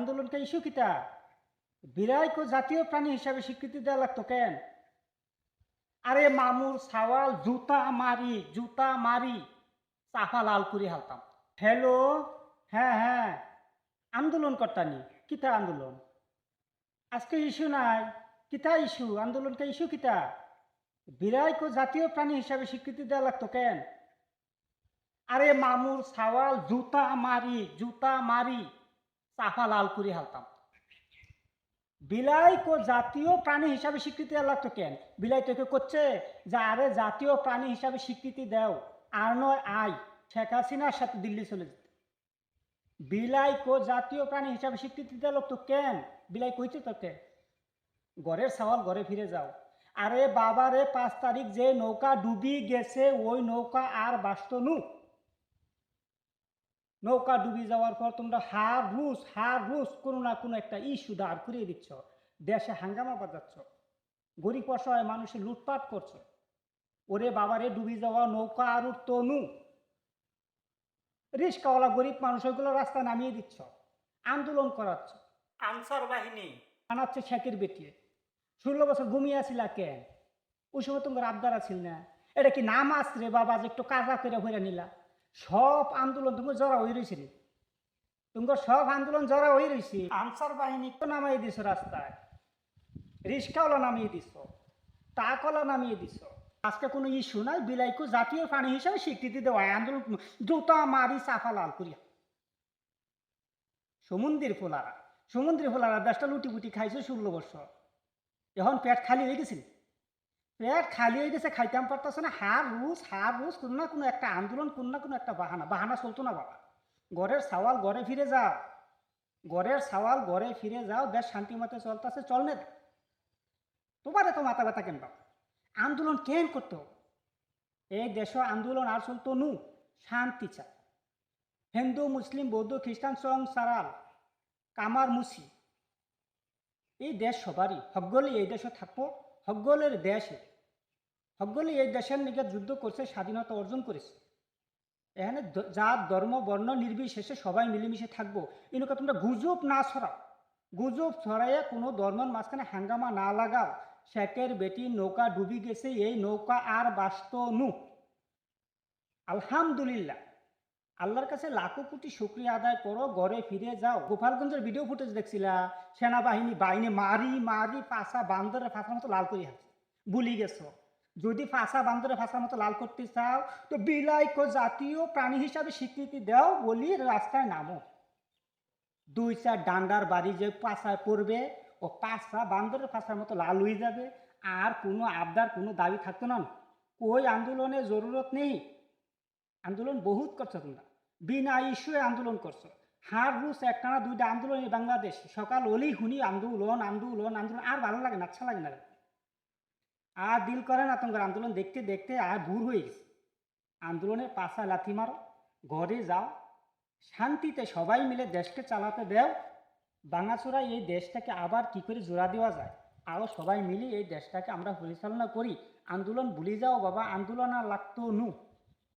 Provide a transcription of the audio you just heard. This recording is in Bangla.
আন্দোলনটা ইস্যু কিতা? বিরাইকে জাতীয় প্রাণী হিসাবে স্বীকৃতি দেওয়া লাগতো কেন? আরে মামুর সাওয়াল, জুতা মারি জুতা মারি, চাফা লাল করে হালতাম হ্যালো? হ্যাঁ হ্যাঁ। আন্দোলন করতানি কিতা আন্দোলন? আজকে ইস্যু নাই। কিতা ইস্যু? আন্দোলনকে ইস্যু কিতা? বিরাইকে জাতীয় প্রাণী হিসাবে স্বীকৃতি দেওয়া লাগতো কেন? আরে মামুর সাওয়াল, জুতা মারি জুতা মারি চাফা লাল করে হালতাম। বিলাই কো জাতীয় প্রাণী হিসাবে স্বীকৃতি দেওয়া লাগতো কেন? বিলাই তোকে করছে যে আরে জাতীয় প্রাণী হিসাবে স্বীকৃতি দাও। আর নয় আই, শেখ হাসিনার সাথে দিল্লি চলে যেতে। বিলাই কো জাতীয় প্রাণী হিসাবে স্বীকৃতি দেওয়া লাগতো কেন? বিলাই কইছে তোকে, ঘরের সওয়াল ঘরে ফিরে যাও। আরে বাবারে, পাঁচ তারিখ যে নৌকা ডুবি গেছে, ওই নৌকা আর বাঁচত নু। নৌকা ডুবে যাওয়ার পর তোমরা হার রুস হার রুস কোনো না কোনো একটা ইস্যু দাঁড় করিয়ে দিচ্ছ। দেশে হাঙ্গামা বাজাচ্ছ। গরিব অসহায় মানুষের লুটপাট করছ। ওরে বাবারে ডুবে যাওয়া নৌকা আর উঠতো নু রিস্কাওয়ালা গরিব মানুষ ওইগুলো রাস্তা নামিয়ে দিচ্ছ। আন্দোলন করাচ্ছ। আনসার বাহিনী। আনাচ্ছে শেখের বেটিয়ে। ষোলো বছর ঘুমিয়ে আসিলা কেন ওই সময় তোমার আবদার আছিল না? এটা কি নাম আসরে বাবা যে একটু কাজা করে হইরা নিলা? সব আন্দোলন, তুমি জড়া হয়ে রয়েছে রে। তোমার সব আন্দোলন জড়া হয়ে রয়েছে। আনসার বাহিনী তো নামাই দিছ রাস্তায়। রিস্কাওয়ালা নামিয়ে দিছ। টাকওয়ালা নামিয়ে দিছ। আজকে কোনো ইস্যু নাই, বিলাইকু জাতীয় প্রাণী হিসাবে স্বীকৃতি দেওয়া হয়। আন্দোলন জুতা মারি চাফা লাল করিয়া। সমুদ্রের ফোলারা। সমুদ্রের ফোলারা দেশটা লুটি পুটি খাইছে ষোলো বছর। এখন পেট খালি হয়ে গেছিল পেট খালি হয়ে গেছে, খাইতাম পারতেছে না। হার রুস হার রুস কোনো না কোনো একটা আন্দোলন, কোনো না কোনো একটা বাহানা। বাহানা চলতো না বাবা। ঘরের সাওয়াল ঘরে ফিরে যাও। ঘরের সাওয়াল ঘরে ফিরে যাও, দেশ শান্তি মতে চলতেছে। চল নে। তোমার এত মাথা ব্যথা কেন বাবা? আন্দোলন কেন করতে হবে? এই দেশ আন্দোলন আর চলতো নু। শান্তি চায় হিন্দু, মুসলিম, বৌদ্ধ, খ্রিস্টান সং সারাল, কামার, মুসি। এই দেশ সবারই। সকলেই এই দেশে থাকব। সকলের দেশে সকলেই এই দেশের নিকে যুদ্ধ করছে, স্বাধীনতা অর্জন করেছে। এখানে জাত, ধর্ম, বর্ণ, নির্বিশেষে সবাই মিলেমিশে থাকব। এনুকা তোমরা গুজব না ছড়াও। গুজব ছড়াইয়া কোনো ধর্মের মাঝখানে হাঙ্গামা না লাগাও। শেখের বেটি নৌকা ডুবি গেছে, এই নৌকা আর বাস্ত নু। আলহামদুলিল্লাহ। আল্লাহর কাছে লাখো কোটি শুক্রিয়া আদায় করো, ঘরে ফিরে যাও। গোপালগঞ্জের ভিডিও ফুটেজ দেখছিলা? সেনাবাহিনী বাহিনী মারি মারি পাশা বান্দরে ফাঁসার মতো লাল করে আছে। ভুলি গেছো। যদি ফাঁসা বান্দরে ফাঁসার মতো লাল করতে চাও, তো বিলাইকো জাতীয় প্রাণী হিসাবে স্বীকৃতি দাও বলি রাস্তায় নামো। দুই চার ডান্ডার বাড়ি যে পাশায় পড়বে, ও পাঁচটা বান্দরের ফাঁসার মতো লাল হয়ে যাবে, আর কোনো আবদার, কোনো দাবি থাকতো না। ওই আন্দোলনের জরুরত নেই। আন্দোলন বহুত করছ তোমরা। বিনা ইস্যুয়ে আন্দোলন করছ। হার রুস একটানা দুইটা আন্দোলন বাংলাদেশ। সকাল হলেই শুনি আন্দোলন আন্দোলন আন্দোলন, আর ভালো লাগে না আচ্ছা লাগে না। আর দিল করে না তোমার আন্দোলন দেখতে দেখতে আর ভুর হয়ে গেছে। আন্দোলনের পাশা লাথি মারো, ঘরে যাও, শান্তিতে সবাই মিলে দেশকে চালাতে দেও। বাঙাচোরা এই দেশটাকে আবার কি করে জোড়া দেওয়া যায়? আরও সবাই মিলে এই দেশটাকে আমরা পরিচালনা করি। আন্দোলন ভুলে যাও বাবা, আন্দোলন আর লাগতো নু।